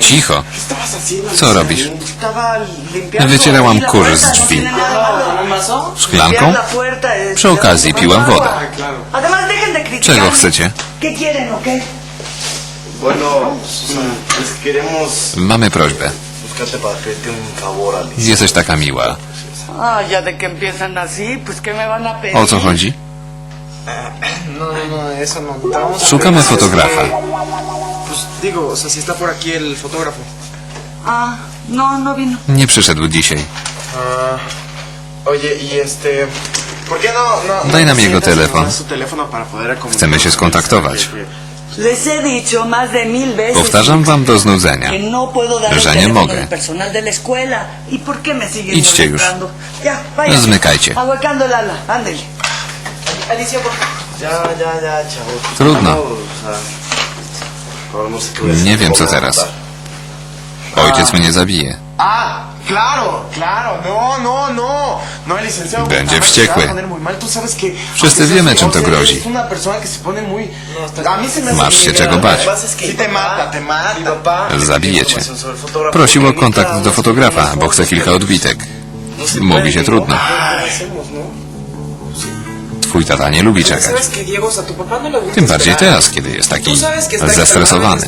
Cicho. Co robisz? Wycierałam kurz z drzwi. Szklanką? Przy okazji piłam wodę. Czego chcecie? Mamy prośbę. Jesteś taka miła. Ah. O co chodzi? No, no, no, no. Szukamy fotografa. este, Pues digo, o sea, si está por aquí el fotógrafo. Ah, no, no vino. Nie przyszedł dzisiaj. Ah, oye, y este... ¿Por qué no, no, Daj no nam jego telefon. Chcemy się skontaktować. Les he dicho más de mil veces Powtarzam wam do znudzenia. que no puedo dar el Że nie teléfono mogę. del personal de la escuela. ¿Y por qué me siguen Idźcie już. molestando? Ya. Zmykajcie. Ahuecando el ala, ándele. Alicia, por favor. Ya, ya, ya, chavo. Trudno. No, no. Nie wiem, co teraz. Ojciec mnie zabije. Ah, claro, claro. No, no, no. No, el licenciado. Będzie wściekły. Wszyscy wiemy, czym to grozi. hace Masz się czego bać. Zabije cię. Prosił o kontakt do fotografa, bo chce kilka odbitek. Mówi się ¿no? trudno. Twój tata nie lubi czekać. Tym bardziej teraz, kiedy jest taki zestresowany.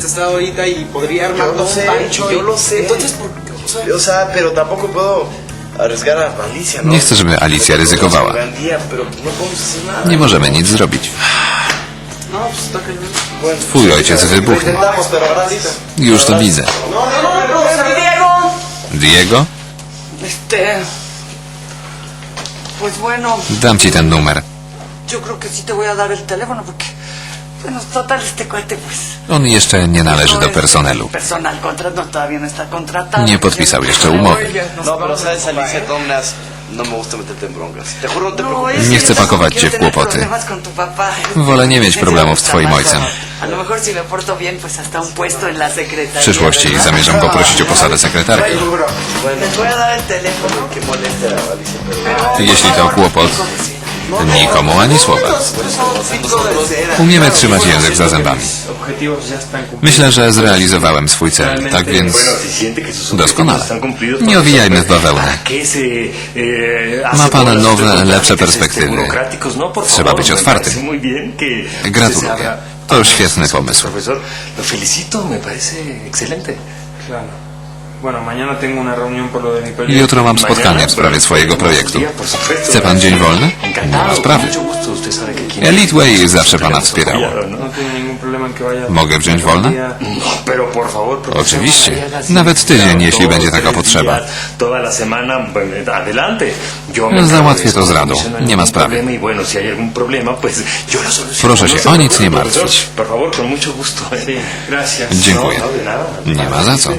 Nie chcę, żeby Alicja ryzykowała. Nie możemy nic zrobić. Twój ojciec wybuchnie. Już to widzę. Diego. Dam ci ten numer. Yo creo que sí te voy a dar el teléfono porque... Bueno, total, este cuate pues... On jeszcze nie należy no do personelu. Personal contrato, no, todavía no está contratado. Nie podpisał jeszcze umowy. No, pero sabes, Alicia, de todas maneras, no me gusta meterte en broncas. Te juro, no te preocupes. Nie chcę pakować cię w kłopoty. Wolę nie mieć problemów z twoim ojcem. W przyszłości zamierzam poprosić o posadę sekretarki. Jeśli to kłopot, nikomu ani słowa. Umiemy trzymać język za zębami. Myślę, że zrealizowałem swój cel, tak więc doskonale. Nie owijajmy w bawełnę. ¿para qué se, eh, hace Ma pan nowe, lepsze perspektywy. Trzeba być otwartym. Gratuluję. To świetny pomysł. Lo felicito, me parece excelente. Claro. Jutro mam spotkanie w sprawie swojego projektu. Chce pan dzień wolny? Nie ma sprawy. Eliteway zawsze pana wspierało. Mogę wziąć wolne? Oczywiście. Nawet tydzień, jeśli będzie taka potrzeba. Załatwię to z radą. Nie ma sprawy. Proszę się No o nic nie martwić. Dziękuję. No. Nie ma za co.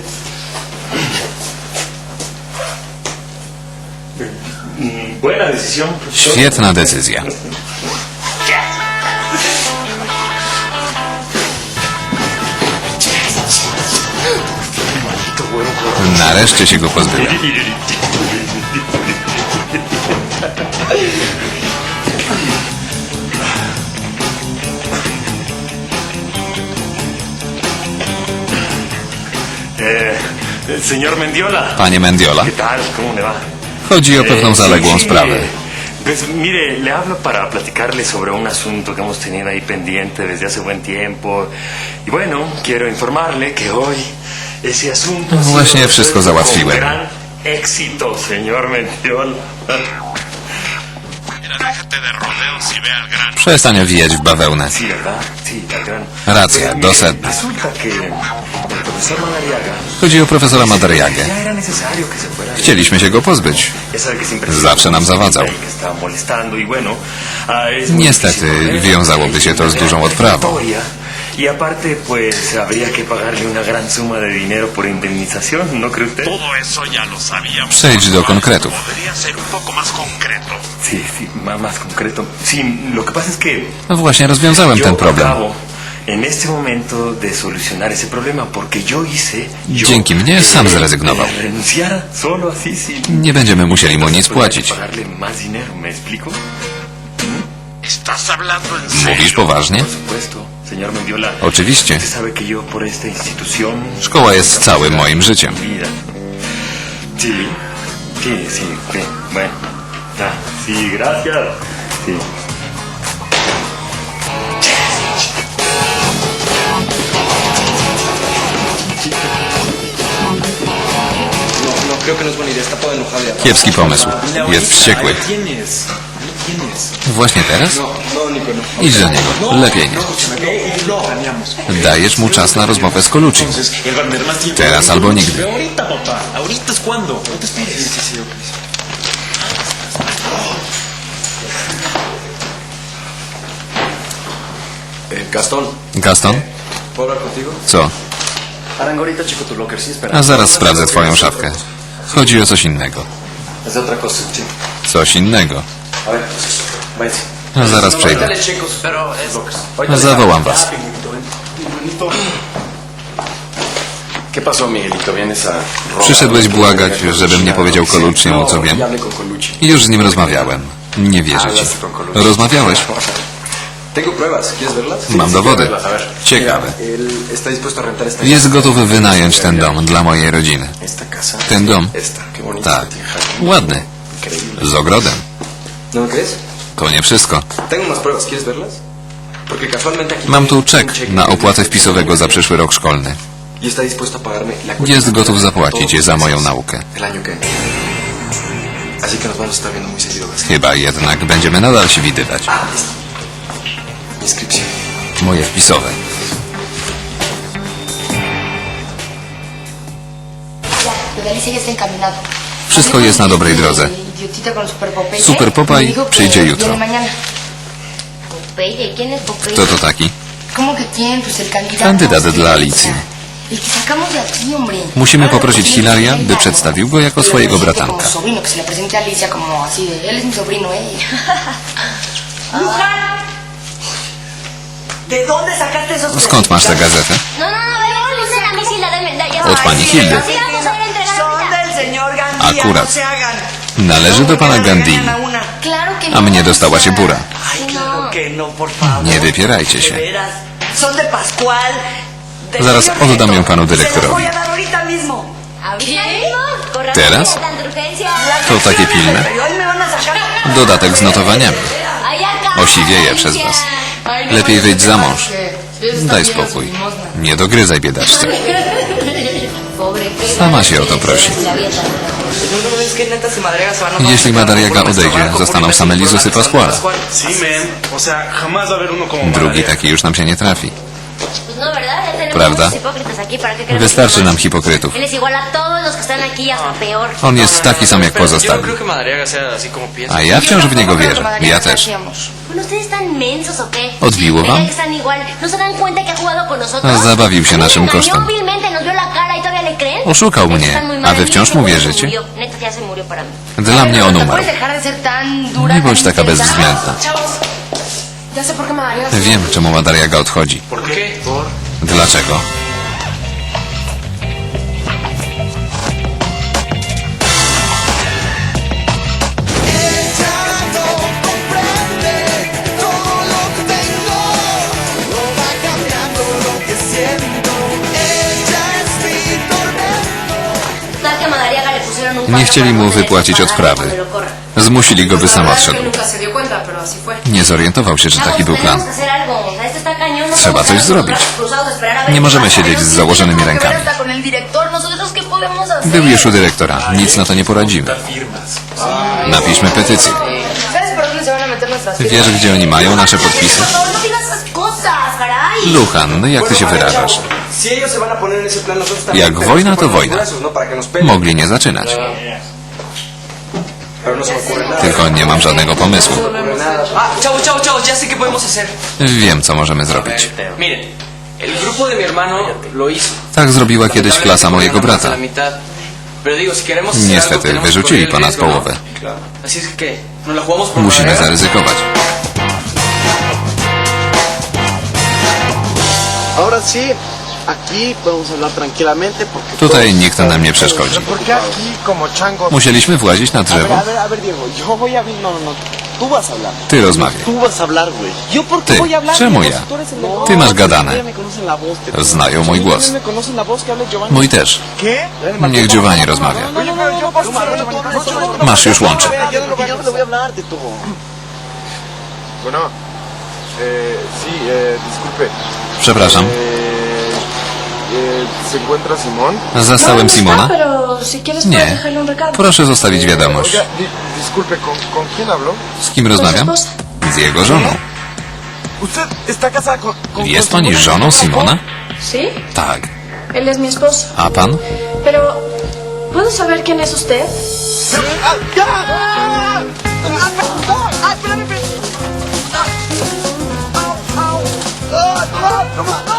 Świetna decyzja. Nareszcie się go pozbyłem. Eh, señor Mendiola. Panie Mendiola, ¿Qué tal? ¿Cómo le va? chodzi o pewną zaległą sprawę. Pues mire, le hablo para platicarle sobre un asunto que hemos tenido ahí pendiente desde hace buen tiempo. Y bueno, quiero informarle que hoy ese asunto. sido Właśnie wszystko załatwiłem. Gran éxito, señor Mendiola. Przestań owijać w bawełnę. Racja, do sedna. Chodzi o profesora Madariagę. Chcieliśmy się go pozbyć. Zawsze nam zawadzał. Niestety, wiązałoby się to z dużą odprawą. Y aparte, pues habría que pagarle una gran suma de dinero por indemnización, ¿no cree usted? Todo eso ya lo sabíamos. Przejdź do konkretów. Podría ser un poco más concreto. Sí, sí, más, más concreto. Sí, lo que pasa es que No właśnie rozwiązałem ten problem. acabo en este momento de solucionar ese problema porque yo hice... Yo, Dzięki mnie sam zrezygnował. Renunciara solo así, sin... Nie będziemy musieli mu nic płacić. Mówisz poważnie? Oczywiście. Szkoła jest całym moim życiem. Sí, sí, sí, sí. Bueno, sí, gracias. Sí. No, no, no ya. Kiepski pomysł. Jest wściekły. Właśnie teraz? No, no, Nico, no. Idź do niego. Lepiej nie. Dajesz mu czas na rozmowę z Colucci. Teraz albo nigdy. Gastón, Gaston? ¿puedo hablar contigo? Co? Arango, ahorita checo tu locker, sí, espera. A zaraz sprawdzę twoją szafkę. Chodzi o coś innego. Es de otra cosa, sí. Coś innego. A ver, váyanse. A zaraz przejdę. Lockers. Ahorita Zawołam was. ¿Qué pasó, Miguelito? Vienes a... Przyszedłeś błagać, żebym nie powiedział Colucciemu, co wiem. Con Colucci. Już z nim rozmawiałem. Nie wierzę ci. Con Colucci. Rozmawiałeś? Tengo pruebas, ¿quieres verlas? Mam dowody. Ciekawe. Jest gotów wynająć ten dom dla mojej rodziny. Ten dom? Tak. Ładny. Z ogrodem. ¿No? To nie wszystko. Mam tu czek na opłatę wpisowego za przyszły rok szkolny. Y Jest gotów zapłacić za moją naukę. Chyba jednak będziemy nadal się widywać. Moje wpisowe. Wszystko jest na dobrej drodze. Super que przyjdzie jutro. Kto to taki? Kandydat dla Alicji. Musimy poprosić Hilaria, by przedstawił go jako swojego bratanka. Skąd masz tę gazetę? No, no, no, no, no, no, Od pani Hildy. Akurat. Należy do pana ¿Cómo que le Gandhi. a mnie dostała się bura. Nie wypierajcie się. Zaraz oddam ją panu dyrektorowi. ¿Teraz? To takie pilne? Dodatek z notowaniami. Osiwieje przez was. Lepiej wyjdź za mąż. Daj spokój. Nie dogryzaj biedaczce. Sama się o to prosi. Jeśli Madariaga odejdzie, zostaną same lizusy Pascuala. Sí, man. O sea, jamás va a haber uno como Drugi taki już nam się nie trafi. Prawda? muchos hipócritas aquí, ¿para qué queremos Wystarczy nam hipokrytów. On jest taki sam jak pozostali. A ja wciąż w niego wierzę. Ja też. Bueno, ¿ustedes están mensos o qué? ¿Odbiło wam? ¿Verdad que están igual? ¿No se dan cuenta que ha jugado con nosotros? A zabawił się naszym kosztem. vilmente, nos vio la cara y todavía le creen. Oszukał mnie. A wy wciąż Neta, mu wierzycie? murió. Neta, ya se murió para mí. Dla mnie on ¿No umarł. puedes dejar de ser tan dura? Nie bądź taka bezwzględna. Chavos, ya sé por qué Madariaga se- Wiem, czemu Madariaga odchodzi. ¿Por qué? Por... Dlaczego? Nie chcieli mu wypłacić odprawy. Zmusili go, by sam odszedł. Nie zorientował się, że taki był plan. No Trzeba coś zrobić. Nie możemy siedzieć z założonymi rękami. Był już u dyrektora. Nic na to nie poradzimy. Napiszmy petycję. Wiesz, gdzie oni mają nasze podpisy? Luchan, no jak ty się wyrażasz? Jak wojna, to wojna. ¿no? Mogli nie zaczynać. No. Tylko nie mam żadnego pomysłu. Ah. Wiem, co możemy zrobić. Tak zrobiła kiedyś klasa mojego brata. Niestety, wyrzucili ponad połowę. Así es que, ¿nos la jugamos por Musimy zaryzykować. Tutaj nikt nam nie przeszkodzi. Musieliśmy włazić na drzewo. No, no, no. Ty rozmawiaj. Tú vas a hablar, güey. ¿Yo por qué Ty. Czemu ja? Ty masz gadane. Znają mój głos. Mój też. Niech Giovanni rozmawia. No, no, no, no, no. Masz już łącze. Disculpe. Przepraszam. Eh, eh, ¿Se encuentra Simón? Zastałem Simona? Puedes Nie. Proszę zostawić wiadomość. Oiga, di- disculpe, ¿con, ¿con quién hablo? Z kim rozmawiam? Z jego żoną. Jest pani żoną Simona? Tak. A pan? ¿puedo saber quién es usted? ¡Ah! 怎么？